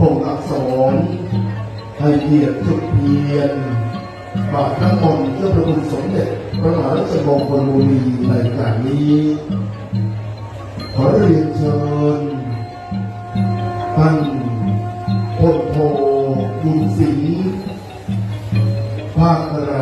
พงอักษรให้เกียรติจุดเทียนบาทน้ำมนต์เพื่อประคุณสมเด็จพระมหาราชมงคลบุรีในการนี้ ขอเรียนเชิญท่านพลโทบุญศรีภาคแร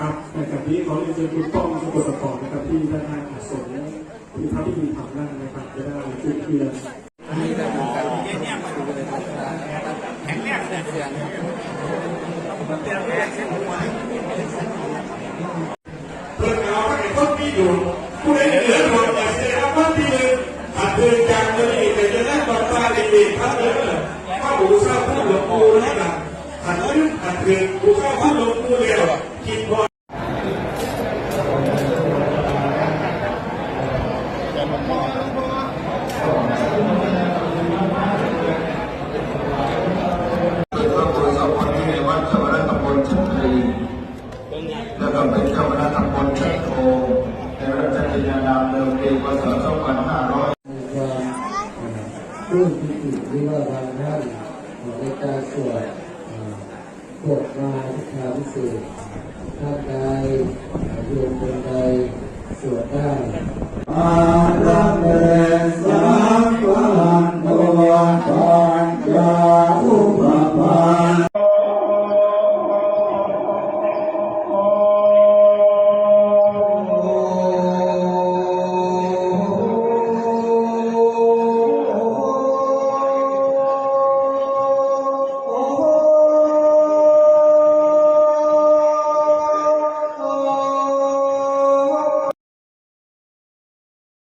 ครับในกับนี้ขอเรียนเชิญคุณป้องสกลสปอร์ตนะครับที่ด้านหน้าอาสมที่ท่านที่มีทำนั่งนะครับจะได้จุดเทียนเพื่อนเราก็เห็นคนที่อยู่ผู้ใดเหลือหมดแต่เสียคนที่หนึ่งขัดเดินจากเงินอีกแต่จะได้บัตรตาดีๆครับเด้อข้าบูชาพระหลวงปู่นะครับขัดขึ้นขัดเดินบูชาพระหลวงปู่เดียวคินพระโพธิสัตว์คนที่ในวัดเจ้าคณะตำบลชันทรี แล้วก็เป็นเจ้าคณะตำบลชันโทในรัชกาลนามเดิมปีพศ2500ความปลื้มปิติที่ว่าบางท่านในการสวดบทมาทิศาพิเศษท่านใดโยมคนใด สวดได้อาระเมส